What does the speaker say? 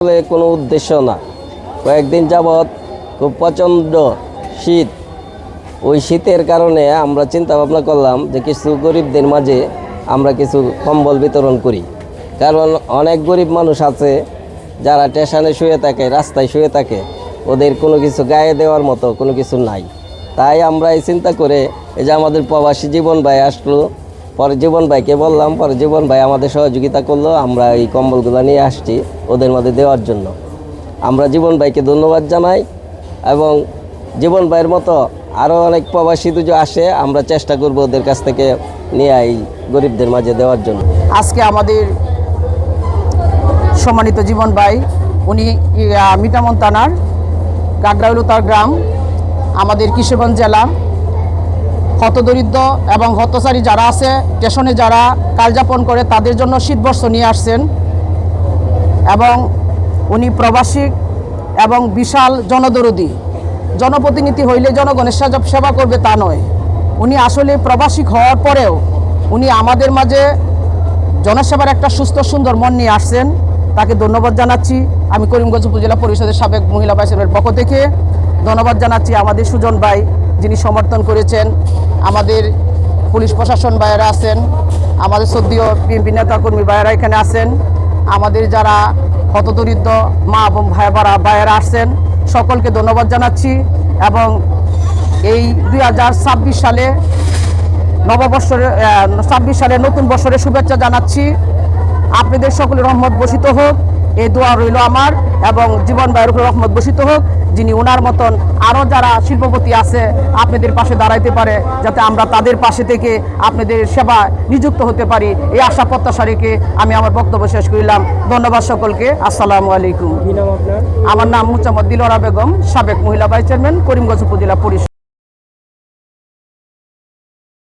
আসলে কোনো উদ্দেশ্য না। কয়েকদিন যাবৎ খুব প্রচণ্ড শীত। ওই শীতের কারণে আমরা চিন্তা ভাবনা করলাম যে কিছু গরিবদের মাঝে আমরা কিছু কম্বল বিতরণ করি। কারণ অনেক গরিব মানুষ আছে যারা স্টেশনে শুয়ে থাকে, রাস্তায় শুয়ে থাকে। ওদের কোনো কিছু গায়ে দেওয়ার মতো কোনো কিছু নাই। তাই আমরা এই চিন্তা করে এই যে আমাদের প্রবাসী জীবন ভাই আসলো পরে জীবন ভাইকে বললাম, পরে জীবন ভাই আমাদের সহযোগিতা করল, আমরা এই কম্বলগুলো নিয়ে আসছি ওদের মধ্যে দেওয়ার জন্য। আমরা জীবন ভাইকে ধন্যবাদ জানাই এবং জীবন ভাইয়ের মতো আরও অনেক প্রবাসী দুজো আসে, আমরা চেষ্টা করব ওদের কাছ থেকে নিয়ে এই গরিবদের মাঝে দেওয়ার জন্য। আজকে আমাদের সম্মানিত জীবন ভাই, উনি মিঠামন থানার গাগরাউলু তার গ্রাম, আমাদের কিশোরগঞ্জ জেলা। হতদরিদ্র এবং হতচারী যারা আছে, স্টেশনে যারা কালযাপন করে, তাদের জন্য শীতবস্ত্র নিয়ে আসছেন। এবং উনি প্রবাসী এবং বিশাল জনদরদি। জনপ্রতিনিধি হইলে জনগণের সেবা করবে তা নয়। উনি আসলে প্রবাসী হওয়ার পরেও উনি আমাদের মাঝে জনসেবার একটা সুস্থ, সুন্দর মন নিয়ে আসছেন। তাকে ধন্যবাদ জানাচ্ছি। আমি করিমগঞ্জ উপজেলা পরিষদের সাবেক মহিলা ভাইসের পক্ষ থেকে ধন্যবাদ জানাচ্ছি আমাদের সুজন ভাই। যিনি সমর্থন করেছেন, আমাদের পুলিশ প্রশাসন ভাইয়েরা আছেন, আমাদের সদ্যীয় বিএনপি নেতাকর্মী ভাইয়েরা এখানে আছেন, আমাদের যারা হতদরিদ্র মা এবং ভাই ভাইয়েরা আসছেন সকলকে ধন্যবাদ জানাচ্ছি এবং এই দুই হাজার ছাব্বিশ সালে নববর্ষের ছাব্বিশ সালে নতুন বছরের শুভেচ্ছা জানাচ্ছি। আপনাদের সকলের রহমত বসিত হোক। এই দোয়া রইল আমার এবং জীবন ভাইয়ের উপর রহমত বসিত হোক যিনি ওনার মতন আরও যারা শিল্পপতি আছে আপনাদের পাশে দাঁড়াইতে পারে যাতে আমরা তাদের পাশে থেকে আপনাদের সেবা নিযুক্ত হতে পারি। এই আশা প্রত্যাশা রেখে আমি আমার বক্তব্য শেষ করিলাম। ধন্যবাদ সকলকে। আসসালামু আলাইকুম। আমার নাম মুচামদ দিলরা বেগম সাবেক মহিলা ভাইস চেয়ারম্যান করিমগঞ্জ উপজেলা পরিষদ।